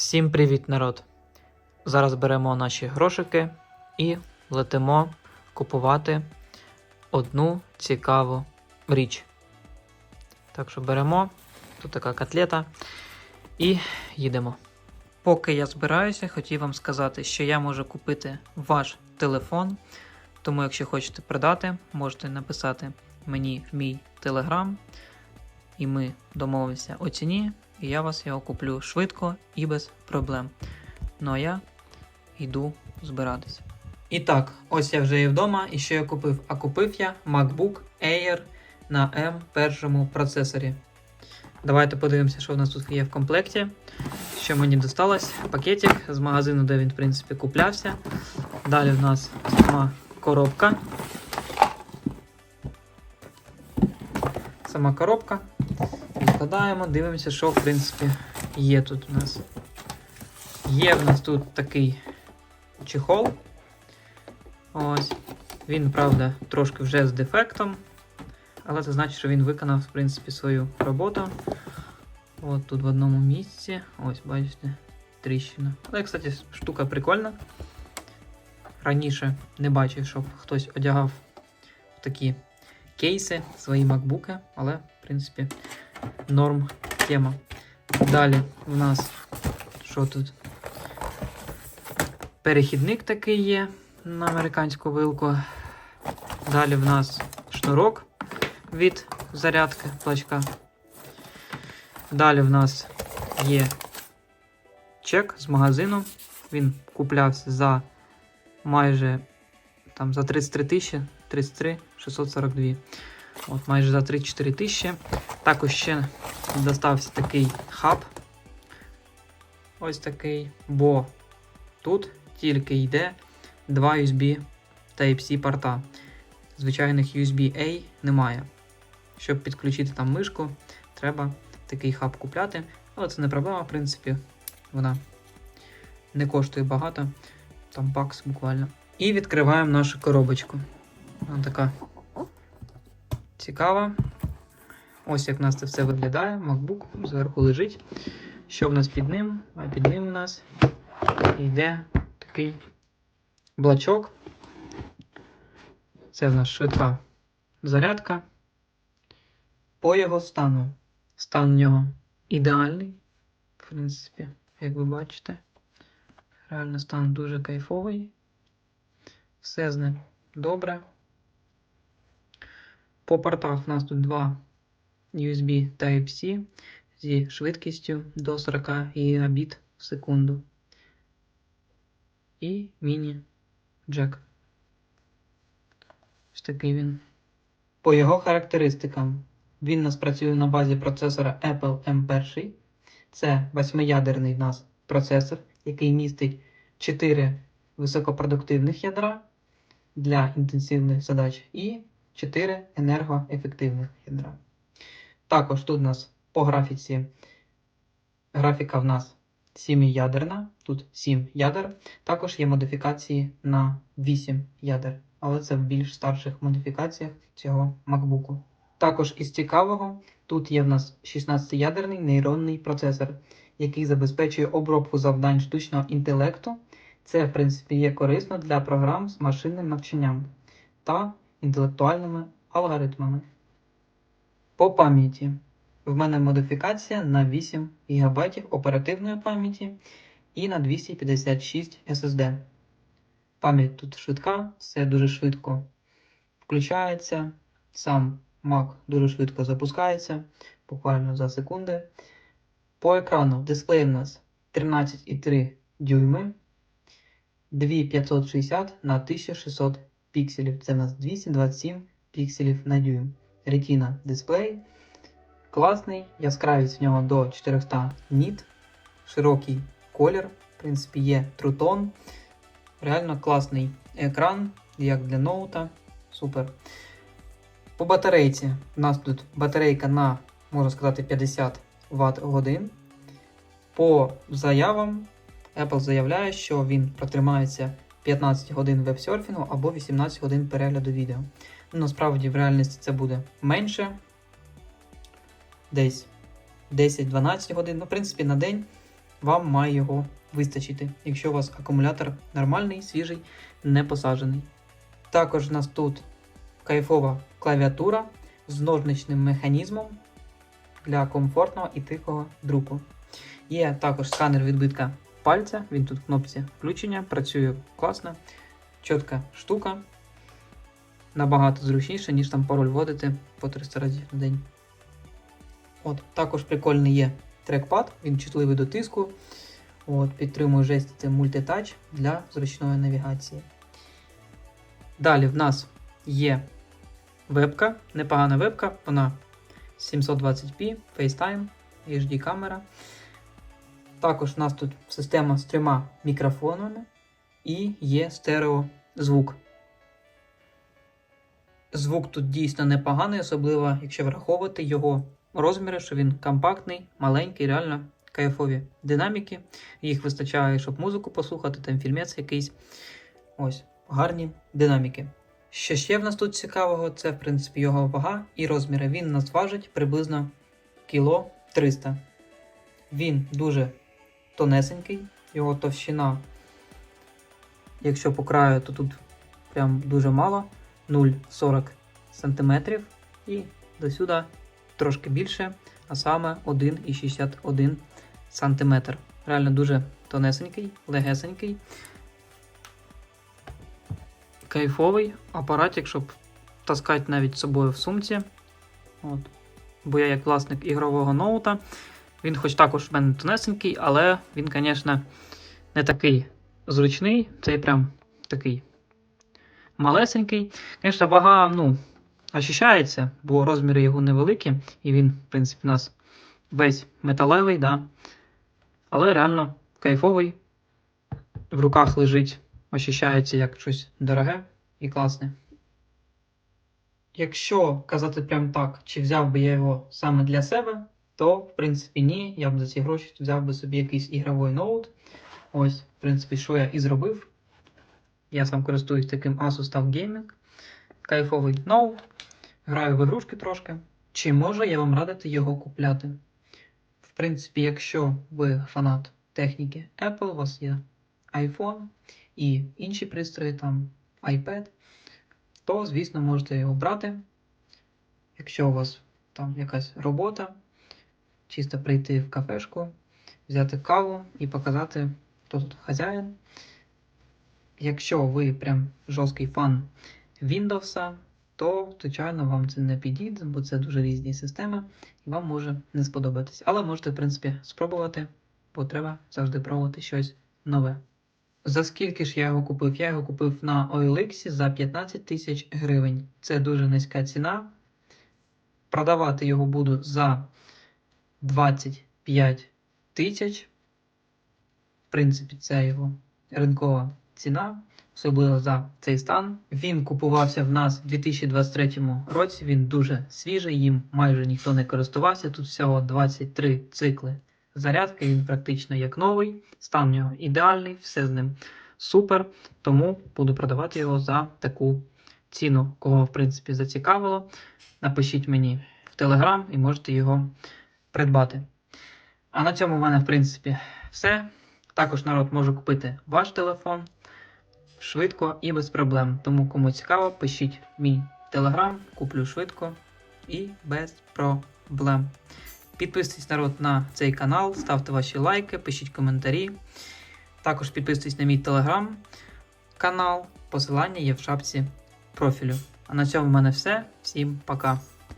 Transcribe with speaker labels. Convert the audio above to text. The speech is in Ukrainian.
Speaker 1: Всім привіт, народ! Зараз беремо наші грошики і летимо купувати одну цікаву річ. Так що беремо, тут така котлета, і їдемо. Поки я збираюся, хотів вам сказати, що я можу купити ваш телефон. Тому, якщо хочете продати, можете написати мені в мій телеграм, і ми домовимося у ціні, і я вас його куплю швидко і без проблем. Ну а я йду збиратися. І так, ось я вже є вдома, і що я купив? А купив я MacBook Air на M1 процесорі. Давайте подивимося, що в нас тут є в комплекті. Що мені досталось? Пакетик з магазину, де він, в принципі, куплявся. Далі в нас сама коробка. Сама коробка. Відкладаємо, дивимося, що в принципі є тут у нас. Є в нас тут такий чехол. Ось. Він, правда, трошки вже з дефектом. Але це значить, що він виконав, в принципі, свою роботу. От тут в одному місці. Ось, бачите, тріщина. Але, кстати, штука прикольна. Раніше не бачив, щоб хтось одягав в такі кейси свої макбуки, але, в принципі, норм тема. Далі у нас що тут? Перехідник такий є на американську вилку. Далі в нас шнурок від зарядки плачка. Далі в нас є чек з магазину. Він куплявся за майже там за 33 тисячі, 33 642. От майже за 3-4 тисячі. Також ще достався такий хаб. Ось такий, бо тут тільки йде два USB Type-C порта. Звичайних USB-A немає. Щоб підключити там мишку, треба такий хаб купляти. Але це не проблема, в принципі, вона не коштує багато, там бакс буквально. І відкриваємо нашу коробочку. Вона така цікава. Ось як в нас це все виглядає. MacBook зверху лежить. Що в нас під ним? А під ним у нас йде такий блачок. Це в нас швидка зарядка. По його стану. Стан у нього ідеальний. В принципі, як ви бачите. Реально стан дуже кайфовий. Все з ним добре. По портах у нас тут два USB Type-C зі швидкістю до 40 Гбіт в секунду. І міні-джек. Ось такий він. По його характеристикам він у нас працює на базі процесора Apple M1. Це восьмиядерний нас процесор, який містить 4 високопродуктивних ядра для інтенсивних задач і 4 енергоефективних ядра. Також тут у нас по графіці графіка в нас 7-ядерна, тут 7 ядер. Також є модифікації на 8 ядер, але це в більш старших модифікаціях цього MacBook. Також із цікавого, тут є в нас 16-ядерний нейронний процесор, який забезпечує обробку завдань штучного інтелекту. Це, в принципі, є корисно для програм з машинним навчанням та інтелектуальними алгоритмами. По пам'яті. В мене модифікація на 8 ГБ оперативної пам'яті і на 256 SSD. Пам'ять тут швидка, все дуже швидко включається. Сам Mac дуже швидко запускається, буквально за секунди. По екрану дисплей у нас 13,3 дюйми, 2560 на 1600 пікселів. Це у нас 227 пікселів на дюйм. Retina дисплей. Класний, яскравість в нього до 400 ніт, широкий колір, в принципі, є True Реально класний екран, як для ноута. Супер. По батарейці. У нас тут батарейка на, можна сказати, 50 Вт годин. По заявам, Apple заявляє, що він протримається 15 годин веб-серфінгу або 18 годин перегляду відео. Насправді, в реальності це буде менше. Десь 10-12 годин. Ну, в принципі, на день вам має його вистачити, якщо у вас акумулятор нормальний, свіжий, не посаджений. Також у нас тут кайфова клавіатура з ножничним механізмом для комфортного і тихого друку. Є також сканер відбитка пальця, він тут в кнопці включення, працює класно, чітка штука. Набагато зручніше, ніж там пароль вводити по 300 разів на день. От, також прикольний є трекпад, він чутливий до тиску. От, підтримує жесті мультитач для зручної навігації. Далі в нас є вебка, непогана вебка, вона 720p, FaceTime, HD камера. Також у нас тут система з трьома мікрофонами і є стереозвук. Звук тут дійсно непоганий, особливо якщо враховувати його розміри, що він компактний, маленький, реально кайфові динаміки. Їх вистачає, щоб музику послухати, там фільмець якийсь. Ось, гарні динаміки. Що ще в нас тут цікавого, це в принципі його вага і розміри. Він нас важить приблизно кіло 300. Він дуже тонесенький, його товщина, якщо по краю, то тут прям дуже мало 0,40 см і до сюди трошки більше, а саме 1,61 см. Реально дуже тонесенький, легесенький. Кайфовий апаратик, щоб таскати навіть з собою в сумці. От. Бо я як власник ігрового ноута. Він хоч також в мене тонесенький, але він, звісно, не такий зручний. Цей прям такий малесенький. Звісно, вага, ну, ощущається, бо розміри його невеликі, і він, в принципі, у нас весь металевий, да. але реально кайфовий. В руках лежить, ощущається як щось дороге і класне. Якщо казати прям так, чи взяв би я його саме для себе, то в принципі ні. Я б за ці гроші взяв би собі якийсь ігровий ноут. Ось, в принципі, що я і зробив. Я сам користуюсь таким Asus TUF Gaming. Кайфовий ноут. Граю в ігрушки трошки. Чи можу я вам радити його купляти? В принципі, якщо ви фанат техніки Apple, у вас є iPhone і інші пристрої, там iPad, то, звісно, можете його брати. Якщо у вас там якась робота, чисто прийти в кафешку, взяти каву і показати, хто тут хазяїн. Якщо ви прям жорсткий фан Windows, то, звичайно, вам це не підійде, бо це дуже різні системи, і вам може не сподобатись. Але можете, в принципі, спробувати, бо треба завжди пробувати щось нове. За скільки ж я його купив? Я його купив на OLX за 15 тисяч гривень. Це дуже низька ціна. Продавати його буду за 25 тисяч. В принципі, це його ринкова ціна, особливо за цей стан. Він купувався в нас у 2023 році. Він дуже свіжий, їм майже ніхто не користувався. Тут всього 23 цикли зарядки. Він практично як новий. Стан у нього ідеальний, все з ним супер. Тому буду продавати його за таку ціну, кого в принципі зацікавило. Напишіть мені в Телеграм і можете його придбати. А на цьому в мене, в принципі, все. Також народ може купити ваш телефон швидко і без проблем. Тому, кому цікаво, пишіть мій телеграм, куплю швидко і без проблем. Підписуйтесь народ на цей канал, ставте ваші лайки, пишіть коментарі. Також підписуйтесь на мій телеграм канал. Посилання є в шапці профілю. А на цьому в мене все. Всім пока.